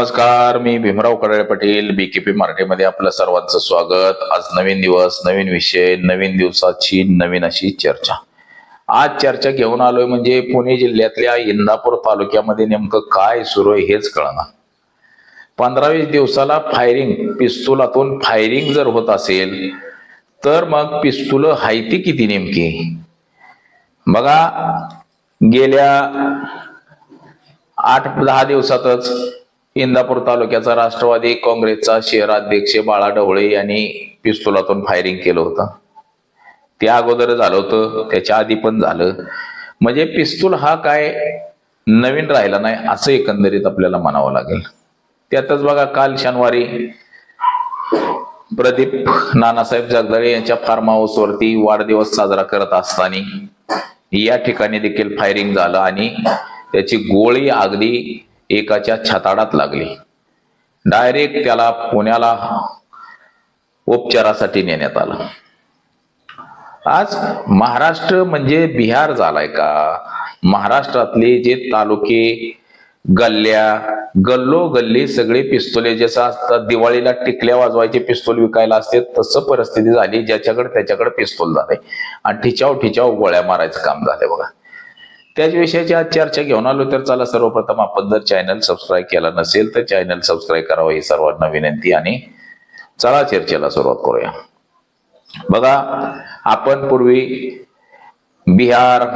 नमस्कार मी भीमराव कडाळे पाटील बीकेपी मराठीमध्ये आपलं सर्वांचं स्वागत. आज नवीन दिवस नवीन विषय नवीन दिवसाची नवीन अशी चर्चा. आज चर्चा घेऊन आलोय म्हणजे पुणे जिल्ह्यातल्या इंदापूर तालुक्यामध्ये नेमकं काय सुरू आहे हेच कळणार. पंधरावीस दिवसाला फायरिंग पिस्तुलातून फायरिंग जर होत असेल तर मग पिस्तुल हायती किती नेमकी? बघा गेल्या आठ दहा दिवसातच इंदापूर तालुक्याचा राष्ट्रवादी काँग्रेसचा शहराध्यक्ष बाळा ढवळे यांनी पिस्तुलातून फायरिंग केलं होतं. ते अगोदर झालं होतं त्याच्या आधी पण झालं. म्हणजे पिस्तूल हा काय नवीन राहिला नाही असं एकंदरीत आपल्याला म्हणावं लागेल. त्यातच बघा काल शनिवारी प्रदीप नानासाहेब जगदाळे यांच्या फार्म हाऊसवरती वाढदिवस साजरा करत असताना या ठिकाणी देखील फायरिंग झालं आणि त्याची गोळी अगदी एकाच्या छताडात लागली. डायरेक्ट त्याला पुण्याला उपचारासाठी नेण्यात आलं. आज महाराष्ट्र म्हणजे बिहार झालाय का? महाराष्ट्रातले जे तालुके गल्ल्या गल्लो गल्ली सगळे पिस्तोले जसं असतात दिवाळीला टिकल्या वाजवायचे पिस्तोल विकायला असते तसं परिस्थिती झाली ज्याच्याकडे त्याच्याकडे पिस्तोल झाले आणि ठिचाव ठिचाव गोळ्या मारायचं काम झालंय बघा. त्याच विषयाची आज चर्चा घेऊन आलो तर चला सर्वप्रथम आपण जर चॅनल सबस्क्राईब केला नसेल तर चॅनल सबस्क्राईब करावं ही सर्वांना विनंती आणि चला चर्चेला सुरुवात करूया. बघा आपण पूर्वी बिहार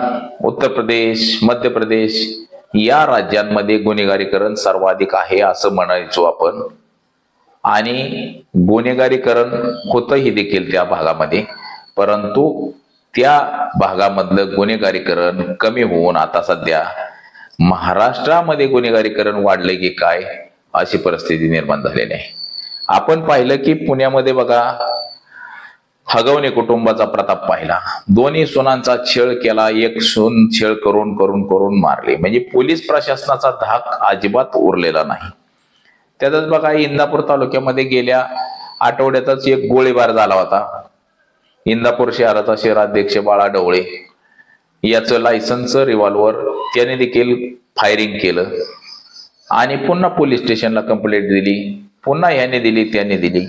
उत्तर प्रदेश मध्य प्रदेश या राज्यांमध्ये गुन्हेगारीकरण सर्वाधिक आहे असं म्हणायचो आपण. आणि गुन्हेगारीकरण होतंही देखील त्या भागामध्ये. परंतु त्या भागामधलं गुन्हेगारीकरण कमी होऊन आता सध्या महाराष्ट्रामध्ये गुन्हेगारीकरण वाढले की काय अशी परिस्थिती निर्माण झालेली आहे. आपण पाहिलं की पुण्यामध्ये बघा हगवणे कुटुंबाचा प्रताप पाहिला. दोन्ही सुनांचा छेळ केला एक सून छेळ करून करून करून मारले. म्हणजे पोलीस प्रशासनाचा धाक अजिबात उरलेला नाही. त्यातच बघा इंदापूर तालुक्यामध्ये गेल्या आठवड्यातच एक गोळीबार झाला होता. इंदापूर शहराचा शहराध्यक्ष बाळा ढवळे याचं लायसन्स रिव्हॉल्वर त्याने देखील फायरिंग केलं. आणि पुन्हा पोलीस स्टेशनला कंप्लेंट दिली. पुन्हा याने दिली त्याने दिली.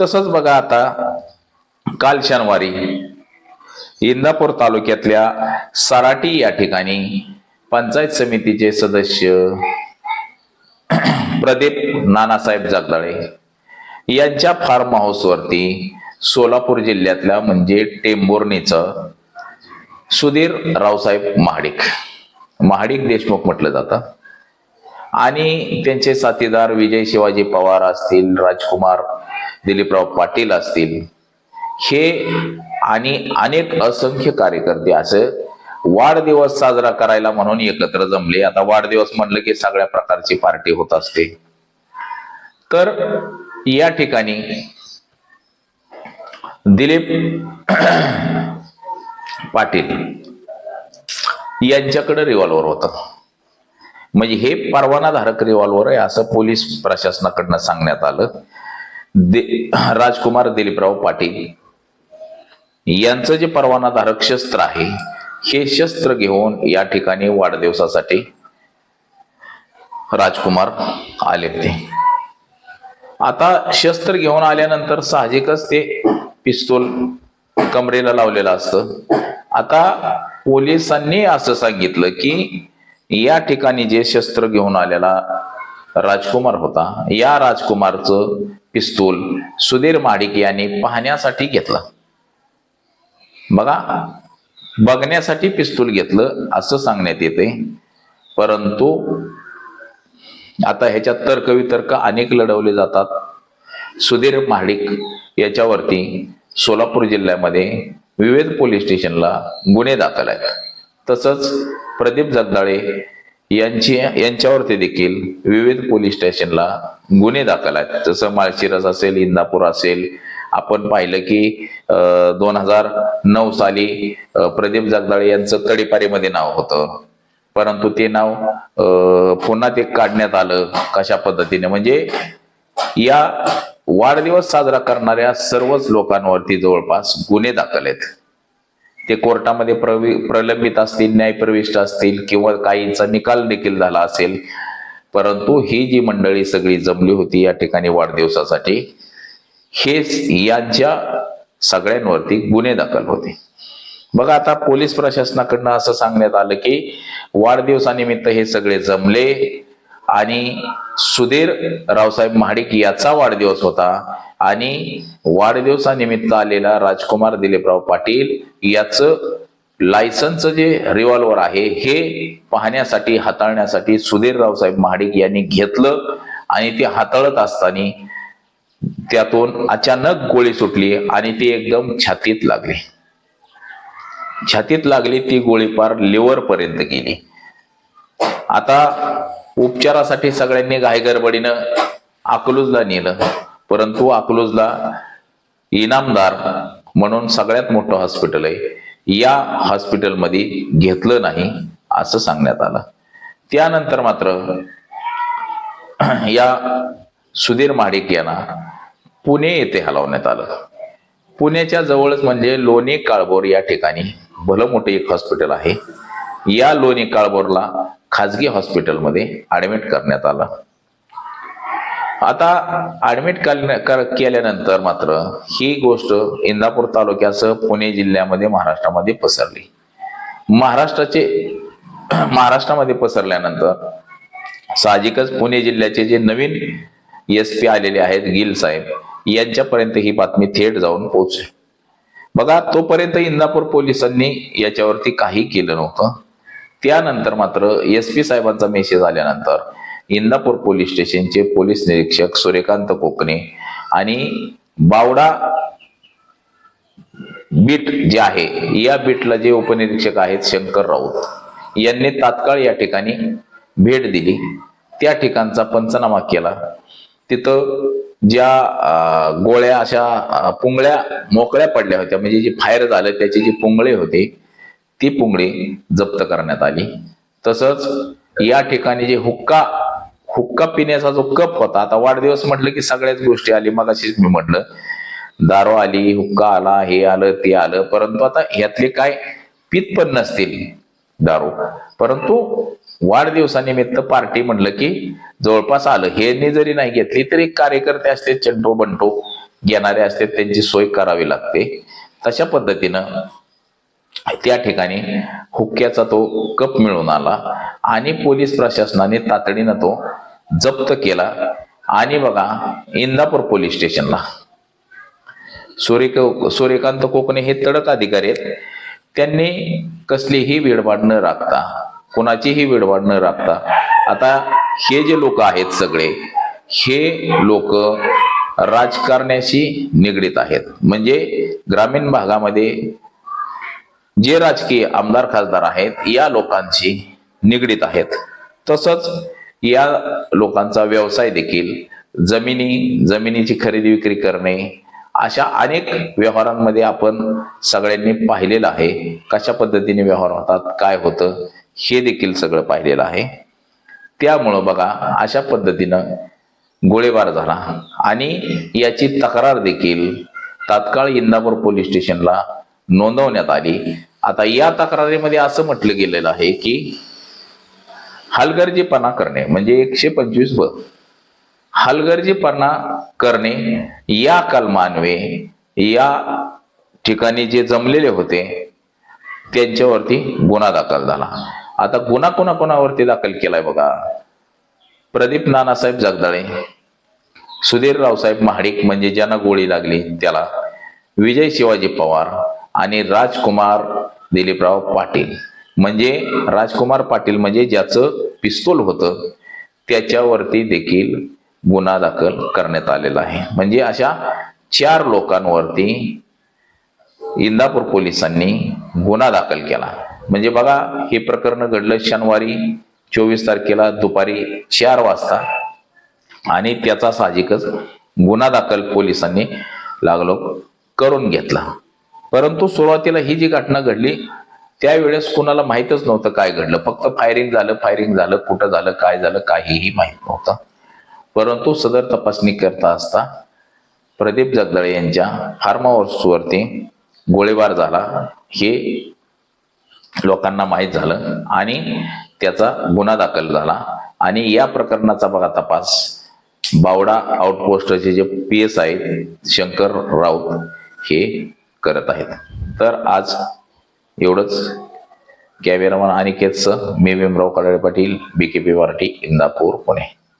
तसंच बघा आता काल शनिवारी इंदापूर तालुक्यातल्या सराटी या ठिकाणी पंचायत समितीचे सदस्य प्रदीप नानासाहेब जगदाळे यांच्या फार्म हाऊसवरती सोलापूर जिल्ह्यातल्या म्हणजे टेंभुर्णीचं सुधीर रावसाहेब महाडिक. महाडिक देशमुख म्हटलं जातं. आणि त्यांचे साथीदार विजय शिवाजी पवार असतील राजकुमार दिलीपराव पाटील असतील हे आणि अनेक असंख्य कार्यकर्ते असं वाढदिवस साजरा करायला म्हणून एकत्र जमले. आता वाढदिवस म्हणलं की सगळ्या प्रकारची पार्टी होत असते. तर या ठिकाणी दिलीप पाटील यांच्याकडे रिव्हॉल्वर होता. म्हणजे हे परवानाधारक रिव्हॉल्वर आहे असं पोलीस प्रशासनाकडनं सांगण्यात आलं. दि राजकुमार दिलीपराव पाटील यांचं जे परवानाधारक शस्त्र आहे हे शस्त्र घेऊन या ठिकाणी वाढदिवसासाठी राजकुमार आले होते. आता शस्त्र घेऊन आल्यानंतर साहजिकच ते पिस्तूल कमरेला लावलेलं असतं. आता पोलिसांनी असं सांगितलं की या ठिकाणी जे शस्त्र घेऊन आलेला राजकुमार होता या राजकुमारचं पिस्तूल सुधीर माडिक यांनी पाहण्यासाठी घेतलं. बघा बघण्यासाठी पिस्तूल घेतलं असं सांगण्यात येते. परंतु आता ह्याच्यात तर्कवितर्क अनेक लढवले जातात. सुधीर महाडिक याच्यावरती सोलापूर जिल्ह्यामध्ये विविध पोलीस स्टेशनला गुन्हे दाखल आहेत. तसंच प्रदीप जगदाळे यांची यांच्यावरती देखील विविध पोलीस स्टेशनला गुन्हे दाखल आहेत. जसं माळशिरस असेल इंदापूर असेल आपण पाहिलं की दोन हजार नऊ साली प्रदीप जगदाळे यांचं कडेपारीमध्ये नाव होतं. परंतु ते नाव पुन्हा ते काढण्यात आलं कशा पद्धतीने? म्हणजे या वाढदिवस साजरा करणाऱ्या सर्वच लोकांवरती जवळपास गुन्हे दाखल आहेत. ते कोर्टामध्ये प्रवि प्रलंबित असतील न्यायप्रविष्ट असतील किंवा काहींचा निकाल देखील झाला असेल परंतु ही जी मंडळी सगळी जमली होती या ठिकाणी वाढदिवसासाठी हेच यांच्या सगळ्यांवरती गुन्हे दाखल होते. बघा आता पोलीस प्रशासनाकडनं असं सांगण्यात आलं की वाढदिवसानिमित्त हे सगळे जमले. आणि सुधीर रावसाहेब महाडिक याचा वाढदिवस होता. आणि वाढदिवसानिमित्त आलेला राजकुमार दिलीपराव पाटील याचं लायसनचं जे रिव्हॉल्वर आहे हे पाहण्यासाठी हाताळण्यासाठी सुधीर रावसाहेब महाडिक यांनी घेतलं आणि ते हाताळत असताना त्यातून अचानक गोळी सुटली आणि ती एकदम छातीत लागली. छातीत लागली ती गोळी पार लिव्हर पर्यंत गेली. आता उपचारासाठी सगळ्यांनी घाईगडबडीनं अकलूजला नेलं. परंतु अकलूजला इनामदार म्हणून सगळ्यात मोठं हॉस्पिटल आहे. या हॉस्पिटलमध्ये घेतलं नाही असं सांगण्यात आलं. त्यानंतर मात्र या सुधीर महाडिक यांना पुणे येथे हलवण्यात आलं. पुण्याच्या जवळच म्हणजे लोणी काळभोर या ठिकाणी भलं मोठं एक हॉस्पिटल आहे. या लोणी काळभोरला खाजगी हॉस्पिटलमध्ये ऍडमिट करण्यात आलं. आता ऍडमिट केल्यानंतर मात्र ही गोष्ट इंदापूर तालुक्यासह पुणे जिल्ह्यामध्ये महाराष्ट्रामध्ये पसरली. महाराष्ट्राचे महाराष्ट्रामध्ये पसरल्यानंतर साहजिकच पुणे जिल्ह्याचे जे नवीन एस पी आलेले आहेत गिल साहेब यांच्यापर्यंत ही बातमी थेट जाऊन पोहोचली. बघा तोपर्यंत इंदापूर पोलिसांनी याच्यावरती काही केलं नव्हतं. त्यानंतर मात्र एस पी साहेबांचा मेसेज आल्यानंतर इंदापूर पोलीस स्टेशनचे पोलीस निरीक्षक सूर्यकांत कोकणे आणि बावडा बीट जे आहे या बीटला जे उपनिरीक्षक आहेत शंकर राऊत यांनी तात्काळ या ठिकाणी भेट दिली. त्या ठिकाणचा पंचनामा केला. तिथं ज्या गोळ्या अशा पुंगळ्या मोकळ्या पडल्या होत्या म्हणजे जे फायर झालं त्याचे जे पुंगळे होते ती पुंगळी जप्त करण्यात आली. तसंच या ठिकाणी जे हुक्का हुक्का पिण्याचा जो कप होता आता वाढदिवस म्हटलं की सगळ्याच गोष्टी आली मग अशीच मी म्हटलं. दारू आली हुक्का आला हे आलं ते आलं परंतु आता ह्यातले काय पित पण नसतील दारू. परंतु वाढदिवसानिमित्त पार्टी म्हटलं की जवळपास आलं. हे जरी नाही घेतली तरी कार्यकर्ते असते चंटो बंटो घेणारे असते त्यांची सोय करावी लागते. तशा पद्धतीनं त्या ठिकाणी हुक्क्याचा तो कप मिळून आला आणि पोलीस प्रशासनाने तातडीनं तो जप्त केला. आणि बघा इंदापूर पोलीस स्टेशनला. सूर्य सूर्यकांत कोकणे हे तडक अधिकारी आहेत. त्यांनी कसलीही वेडवाड न राखता कोणाचीही वेडवाड न राखता आता हे जे लोक आहेत सगळे हे लोक राजकारण्याशी निगडीत आहेत. म्हणजे ग्रामीण भागामध्ये जे राजकीय आमदार खासदार आहेत या लोकांशी निगडीत आहेत. तसंच या लोकांचा व्यवसाय देखील जमिनी जमिनीची खरेदी विक्री करणे अशा अनेक व्यवहारांमध्ये आपण सगळ्यांनी पाहिलेलं आहे. कशा पद्धतीने व्यवहार होतात काय होतं हे देखील सगळं पाहिलेलं आहे. त्यामुळं बघा अशा पद्धतीनं गोळीबार झाला. आणि याची तक्रार देखील तात्काळ इंदापूर पोलीस स्टेशनला नोंदवण्यात आली. आता या तक्रारीमध्ये असं म्हटलं गेलेलं आहे की हलगर्जीपणा करणे म्हणजे एकशे पंचवीस ब हलगर्जीपणा करणे या कलमान्वे या ठिकाणी जे जमलेले होते त्यांच्यावरती गुन्हा दाखल झाला. आता गुन्हा कोणाकोणावरती दाखल केलाय बघा. प्रदीप नानासाहेब जगदाळे सुधीर रावसाहेब महाडिक म्हणजे ज्यांना गोळी लागली त्याला विजय शिवाजी पवार आणि राजकुमार दिलीपराव पाटील. म्हणजे राजकुमार पाटील म्हणजे ज्याचं पिस्तूल होतं त्याच्यावरती देखील गुन्हा दाखल करण्यात आलेला आहे. म्हणजे अशा चार लोकांवरती इंदापूर पोलिसांनी गुन्हा दाखल केला. म्हणजे बघा हे प्रकरण घडलं शनिवारी चोवीस तारखेला दुपारी चार वाजता. आणि त्याचा साहजिकच गुन्हा दाखल पोलिसांनी लागलो करून घेतला. परंतु सुरुवातीला ही जी घटना घडली त्यावेळेस कुणाला माहीतच नव्हतं काय घडलं. फक्त फायरिंग झालं फायरिंग झालं कुठं झालं काय झालं काहीही माहीत नव्हतं. परंतु सदर तपासणी करता असता प्रदीप जगदळे यांच्या फार्म हाऊसवरती गोळीबार झाला. हे लोकांना माहीत झालं आणि त्याचा गुन्हा दाखल झाला. आणि या प्रकरणाचा बघा तपास. बावडा आउटपोस्टचे जे पी एस आहेत शंकर राऊत हे करत आहेत. तर आज एवढंच. कॅमेरामन अनिकेतचं मी Bhimrao Kadale Patil B K P Marathi Indapur Pune.